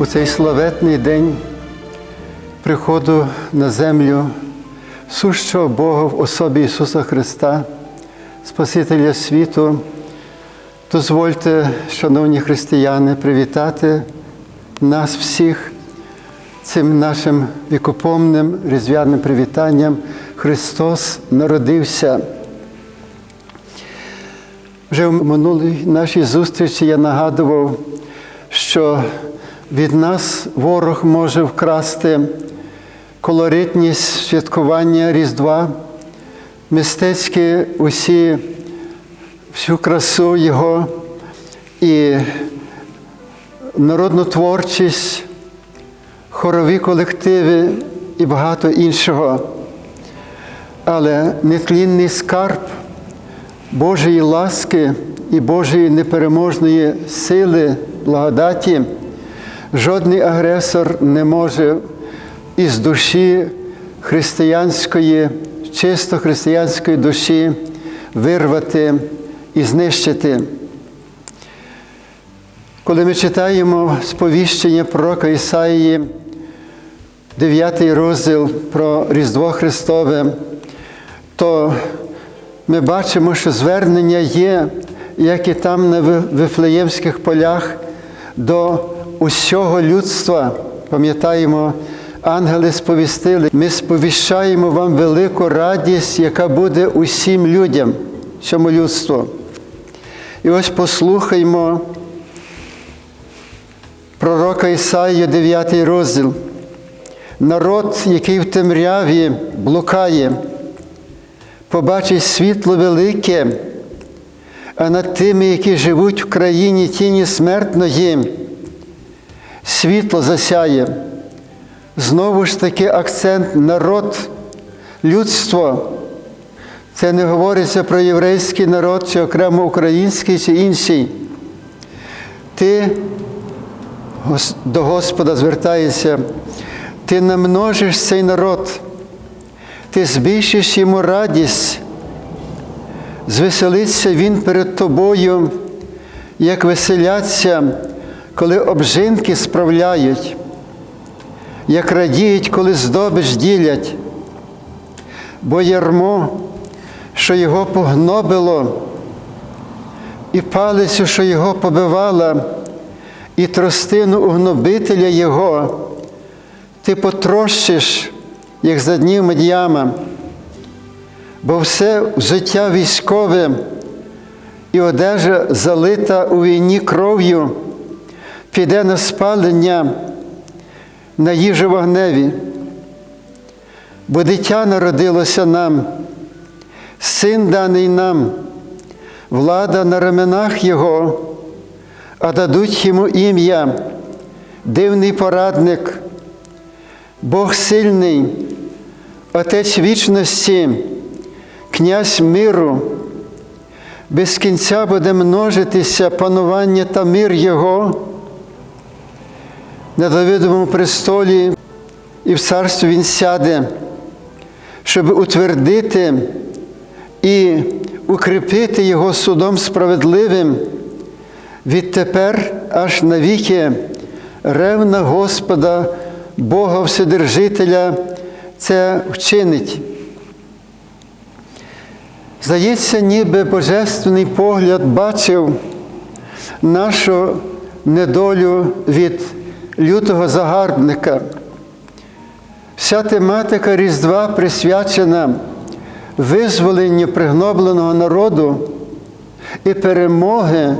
у цей славетний день приходу на землю сущого Бога в особі Ісуса Христа, Спасителя світу, дозвольте, шановні християни, привітати нас всіх цим нашим вікопомним різдвяним привітанням Христос народився. Вже в минулій нашій зустрічі я нагадував, що від нас ворог може вкрасти колоритність святкування Різдва, мистецькі усі, всю красу Його і народну творчість, хорові колективи і багато іншого. Але нетлінний скарб Божої ласки і Божої непереможної сили, благодаті, жодний агресор не може із душі християнської, чисто християнської душі вирвати і знищити. Коли ми читаємо сповіщення пророка Ісаїї, 9 розділ про Різдво Христове, то ми бачимо, що звернення є, як і там на Вифлеємських полях, до усього людства. Пам'ятаємо, ангели сповістили, ми сповіщаємо вам велику радість, яка буде усім людям, цьому людству. І ось послухаймо пророка Ісаїя, 9 розділ. Народ, який в темряві блукає, побачить світло велике, а над тими, які живуть в країні тіні смертної, світло засяє. Знову ж таки акцент народ, людство. Це не говориться про єврейський народ, чи окремо український, чи інший. Ти до Господа звертаєшся, ти намножиш цей народ, ти збільшиш йому радість, звеселиться він перед тобою, як веселяться, коли обжинки справляють, як радіють, коли здобич ділять, бо ярмо, що його погнобило, і палицю, що його побивала, і тростину угнобителя Його, ти потрощиш, як за днів Медіяма, бо все життя військове і одежа залита у війні кров'ю, піде на спалення на їжу вогневі, бо дитя народилося нам, син даний нам, влада на раменах Його а дадуть йому ім'я, дивний порадник, Бог сильний, Отець вічності, князь миру, без кінця буде множитися панування та мир Його. На Давидовому престолі і в царстві Він сяде, щоб утвердити і укріпити Його судом справедливим. Відтепер аж навіки ревна Господа, Бога Вседержителя, це вчинить. Здається, ніби божественний погляд бачив нашу недолю від лютого загарбника. Вся тематика Різдва присвячена визволенню пригнобленого народу і перемоги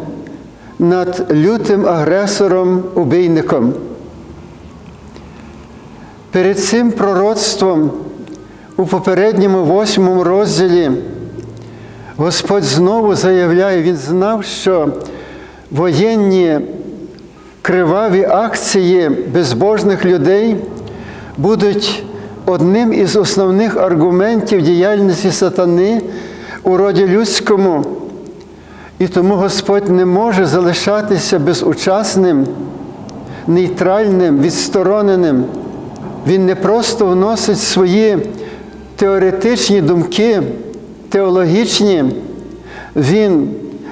над лютим агресором-убійником. Перед цим пророцтвом у попередньому восьмому розділі Господь знову заявляє, Він знав, що воєнні криваві акції безбожних людей будуть одним із основних аргументів діяльності сатани у роді людському. І тому Господь не може залишатися безучасним, нейтральним, відстороненим. Він не просто вносить свої теоретичні думки, теологічні, Він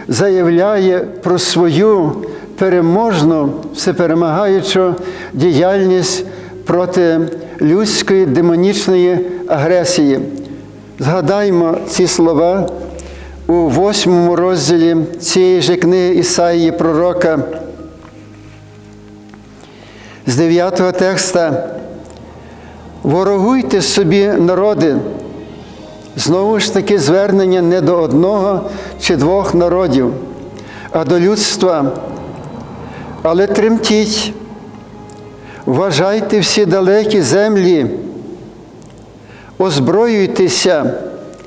заявляє про свою переможну, всеперемагаючу діяльність проти людської демонічної агресії. Згадаймо ці слова у восьмому розділі цієї ж книги Ісаїї пророка. З дев'ятого текста Ворогуйте собі, народи. Знову ж таки звернення не до одного чи двох народів, а до людства. Але тремтіть, вважайте всі далекі землі, озброюйтеся,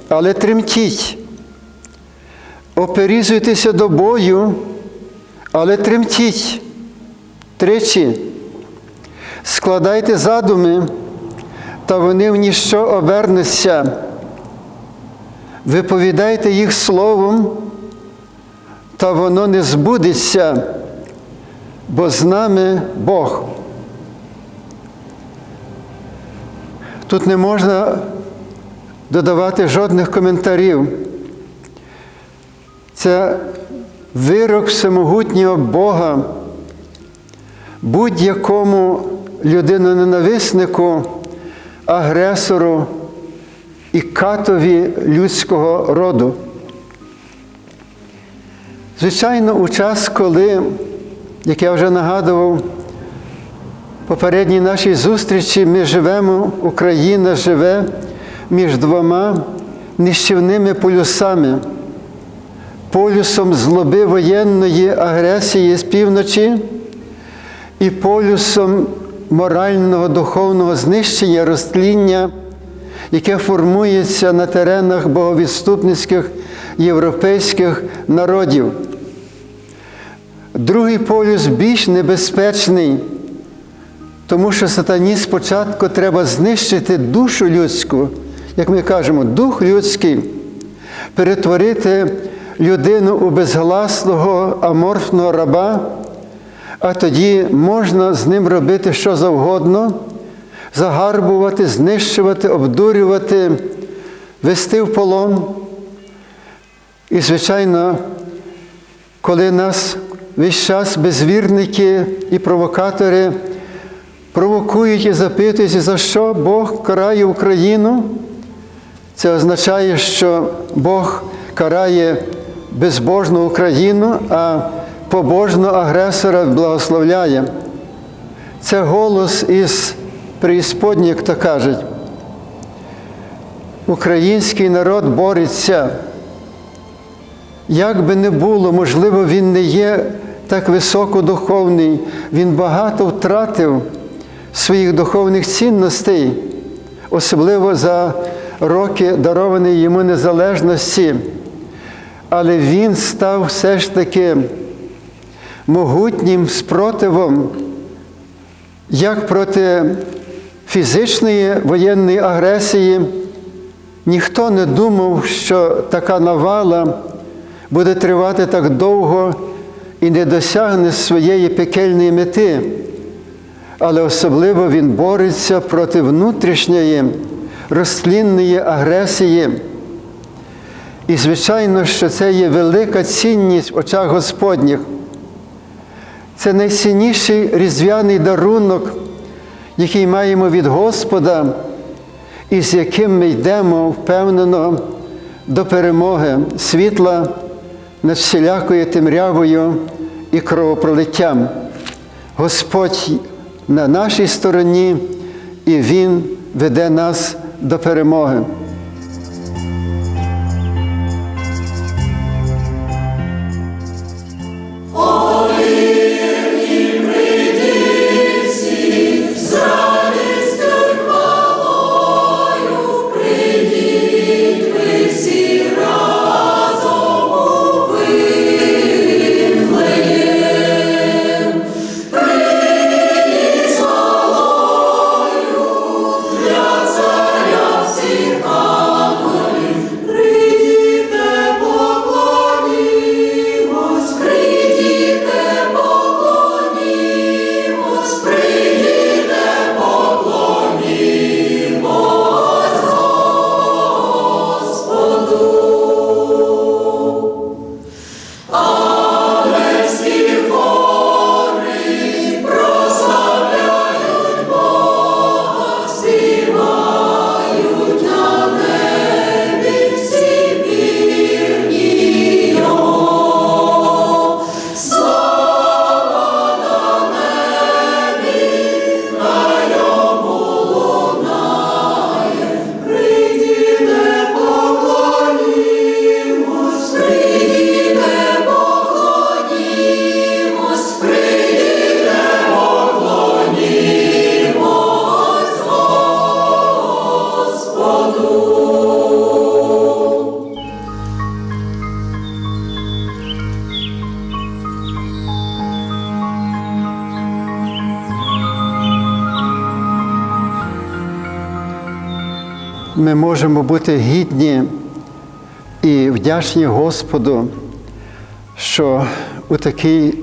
але тремтіть, оперізуйтеся до бою, але тремтіть. Тричі, складайте задуми, та вони в ніщо обернуться. Виповідайте їх словом, та воно не збудеться, бо з нами Бог. Тут не можна додавати жодних коментарів. Це вирок всемогутнього Бога будь-якому людиноненависнику, агресору і катові людського роду. Звичайно, у час, коли, як я вже нагадував, попередній нашій зустрічі ми живемо, Україна живе між двома нищівними полюсами, полюсом злоби воєнної агресії з півночі і полюсом морального духовного знищення, розтління, яке формується на теренах боговідступницьких європейських народів. Другий полюс більш небезпечний, тому що сатані спочатку треба знищити душу людську, як ми кажемо, дух людський, перетворити людину у безгласного аморфного раба, а тоді можна з ним робити що завгодно, загарбувати, знищувати, обдурювати, вести в полон. І, звичайно, коли нас весь час безвірники і провокатори провокують і запитують, за що Бог карає Україну, це означає, що Бог карає безбожну Україну, а побожного агресора благословляє. Це голос із преісподні, як то кажуть. Український народ бореться. Як би не було, можливо, він не є так високодуховний, він багато втратив своїх духовних цінностей, особливо за роки дарованої йому незалежності. Але він став все ж таки могутнім спротивом як проти фізичної воєнної агресії. Ніхто не думав, що така навала буде тривати так довго і не досягне своєї пекельної мети. Але особливо він бореться проти внутрішньої розтлінної агресії. І, звичайно, що це є велика цінність в очах Господніх. Це найцінніший різдвяний дарунок, який маємо від Господа, і з яким ми йдемо впевнено до перемоги світла над всілякою темрявою і кровопролиттям. Господь на нашій стороні, і Він веде нас до перемоги. Ми можемо бути гідні і вдячні Господу, що у такий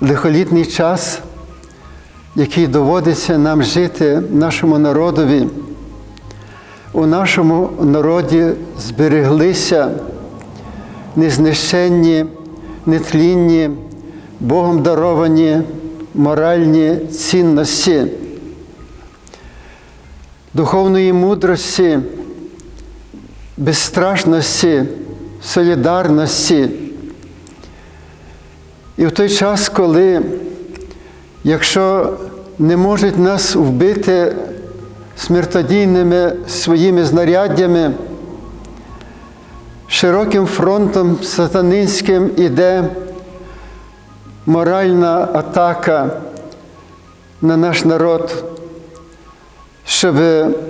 лихолітний час, який доводиться нам жити нашому народові, у нашому народі збереглися незнищенні, нетлінні, Богом даровані моральні цінності, духовної мудрості, безстрашності, солідарності. І в той час, коли, якщо не можуть нас вбити смертодійними своїми знаряддями, широким фронтом сатанинським іде моральна атака на наш народ, щоб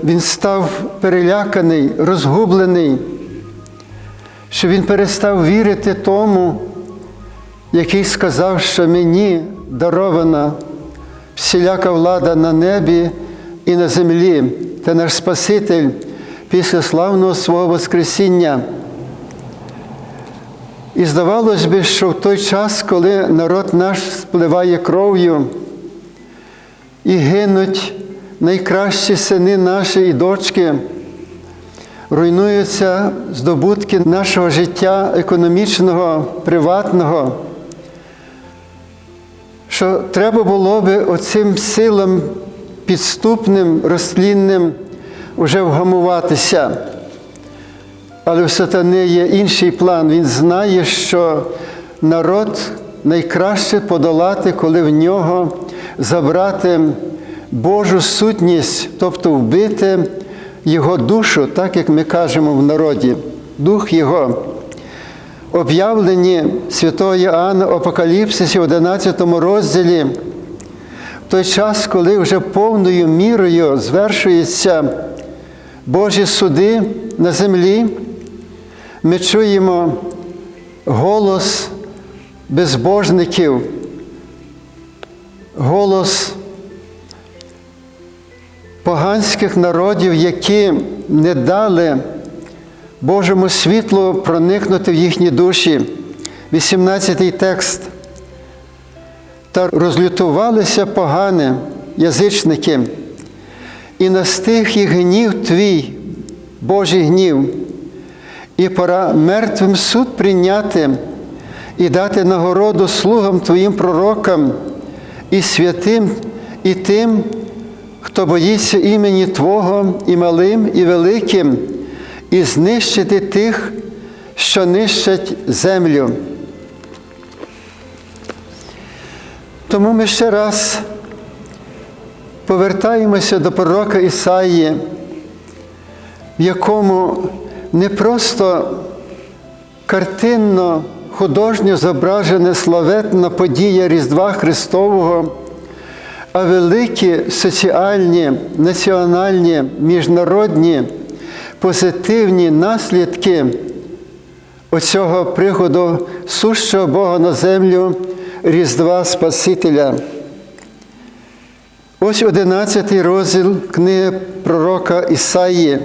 він став переляканий, розгублений, щоб він перестав вірити тому, який сказав, що мені дарована всіляка влада на небі і на землі, та наш Спаситель після славного свого Воскресіння. І здавалось би, що в той час, коли народ наш спливає кров'ю і гинуть найкращі сини наші і дочки, руйнуються здобутки нашого життя економічного, приватного, що треба було би оцим силам підступним, розтлінним вже вгамуватися. Але в сатани є інший план. Він знає, що народ найкраще подолати, коли в нього забрати Божу сутність, тобто вбити Його душу, так як ми кажемо в народі, дух Його. Об'явлені святого Іоанна Апокаліпсисі в 11 розділі, в той час, коли вже повною мірою звершуються Божі суди на землі, ми чуємо голос безбожників, голос поганських народів, які не дали Божому світлу проникнути в їхні душі. 18-й текст. Та розлютувалися погане язичники, і настиг їх гнів твій, Божий гнів, і пора мертвим суд прийняти і дати нагороду слугам Твоїм пророкам, і святим, і тим, хто боїться імені Твого, і малим, і великим, і знищити тих, що нищать землю. Тому ми ще раз повертаємося до пророка Ісаї, в якому не просто картинно, художньо зображена славетна подія Різдва Христового, а великі соціальні, національні, міжнародні, позитивні наслідки оцього приходу сущого Бога на землю Різдва Спасителя. Ось 11 розділ книги пророка Ісаї.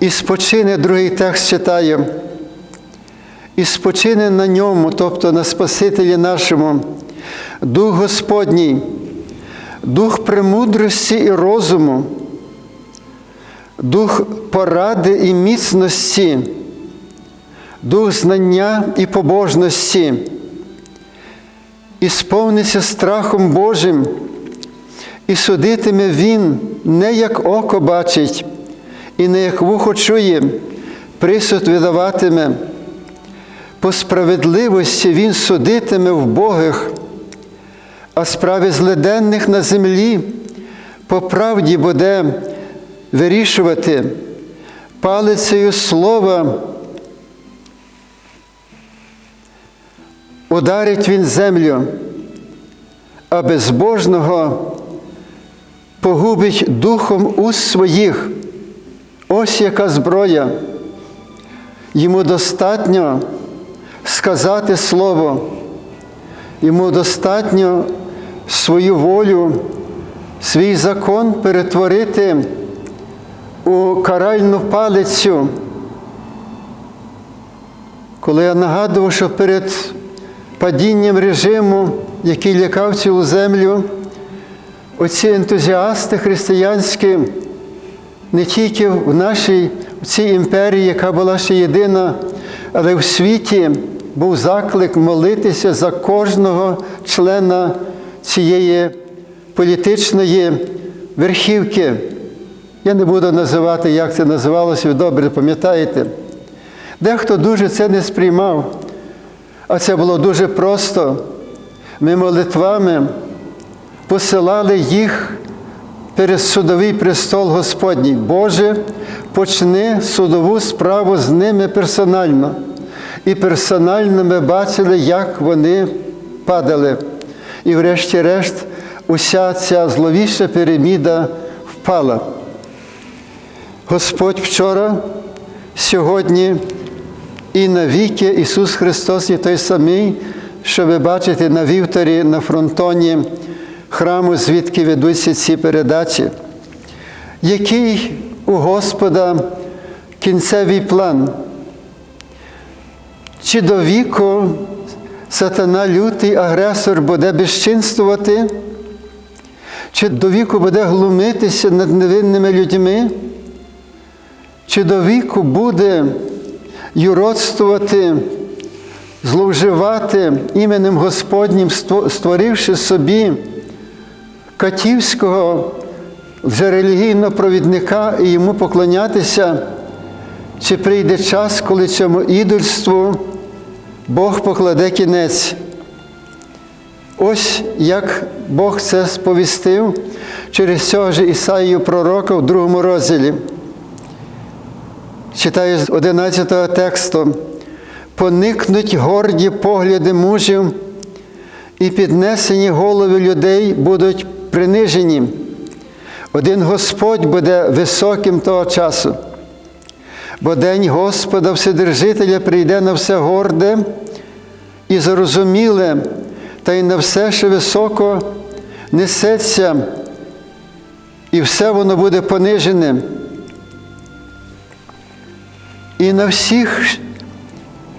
І спочине другий текст читаю. І спочине на ньому, тобто на Спасителі нашому, Дух Господній, дух премудрості і розуму, дух поради і міцності, дух знання і побожності, і сповниться страхом Божим, і судитиме Він не як око бачить, і не як вухо чує, присуд видаватиме. По справедливості Він судитиме в Богих, а справи злиденних на землі по правді буде вирішувати палицею слова. Ударить він землю, а безбожного погубить духом уст своїх. Ось яка зброя. Йому достатньо сказати слово, йому достатньо свою волю, свій закон перетворити у каральну палицю. Коли я нагадував, що перед падінням режиму, який лякав цілу землю, оці ентузіасти християнські не тільки в нашій в цій імперії, яка була ще єдина, але в світі був заклик молитися за кожного члена цієї політичної верхівки. Я не буду називати, як це називалося, ви добре пам'ятаєте. Дехто дуже це не сприймав, а це було дуже просто. Ми молитвами посилали їх перед судовий престол Господній. Боже, почни судову справу з ними персонально. І персонально ми бачили, як вони падали. І врешті-решт, уся ця зловіща піраміда впала. Господь вчора, сьогодні і навіки Ісус Христос є той самий, що ви бачите на вівторі, на фронтоні храму, звідки ведуться ці передачі. Який у Господа кінцевий план? Чи до віку сатана лютий агресор буде безчинствувати? Чи до віку буде глумитися над невинними людьми? Чи до віку буде юродствувати, зловживати іменем Господнім, створивши собі катівського вже релігійного провідника і йому поклонятися, чи прийде час, коли цьому ідольству Бог покладе кінець? Ось як Бог це сповістив через цього ж Ісаїю пророка в другому розділі. Читаю з 11 тексту. Поникнуть горді погляди мужів, і піднесені голови людей будуть принижені. Один Господь буде високим того часу, бо день Господа Вседержителя прийде на все горде і зрозуміле, та й на все, що високо несеться, і все воно буде понижене. І на всіх,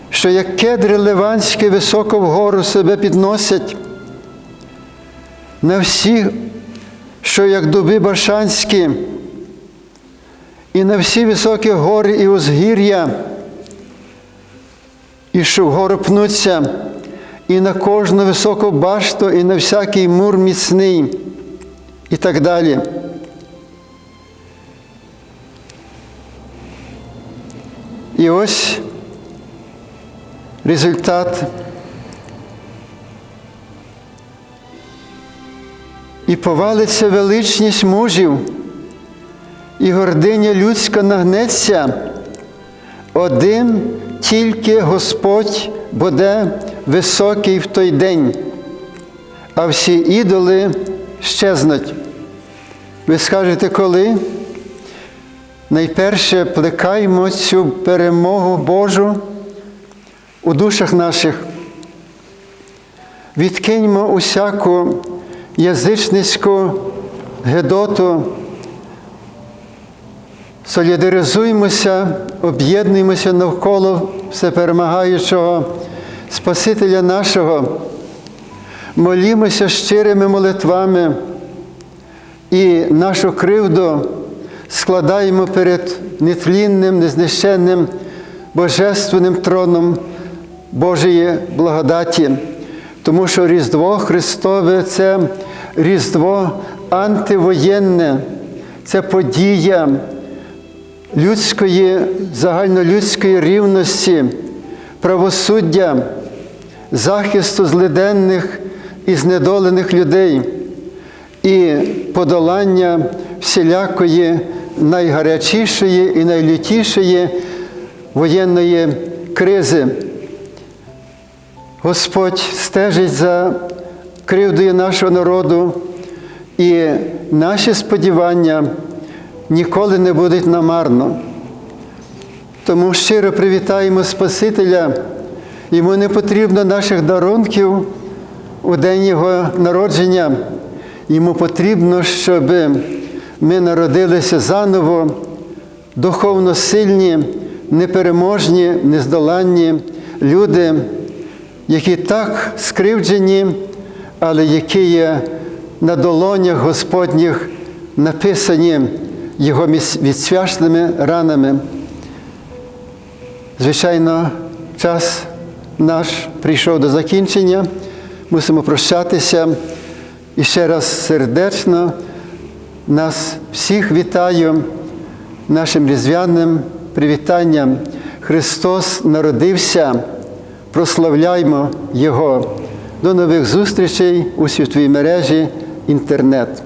що як кедри ливанські високо вгору себе підносять, на всіх, що як дуби башанські, і на всі високі гори і узгір'я, і що вгору пнуться, і на кожну високу башту, і на всякий мур міцний, і так далі. І ось результат. І повалиться величність мужів, і гординя людська нагнеться, один тільки Господь буде високий в той день, а всі ідоли щезнуть. Ви скажете, коли? найперше плекаємо цю перемогу Божу у душах наших. Відкиньмо усяку язичницьку гедоту, солідаризуємося, об'єднуємося навколо всеперемагаючого Спасителя нашого, молімося щирими молитвами і нашу кривду складаємо перед нетлінним, незнищенним Божественним троном Божої благодаті, тому що Різдво Христове це Різдво антивоєнне, це подія людської, загальнолюдської рівності, правосуддя, захисту злиденних і знедолених людей і подолання всілякої найгарячішої і найлютішої воєнної кризи. Господь стежить за кривдою нашого народу, і наші сподівання ніколи не будуть намарно. Тому щиро привітаємо Спасителя, йому не потрібно наших дарунків, у день Його народження. Йому потрібно, щоб ми народилися заново, духовно сильні, непереможні, нездоланні люди, які так скривджені, але які є на долонях Господніх написані Його відсвяшними ранами. Звичайно, час наш прийшов до закінчення, мусимо прощатися. І ще раз сердечно нас всіх вітаю нашим різдвяним привітанням. Христос народився, прославляймо Його. До нових зустрічей у світовій мережі інтернет.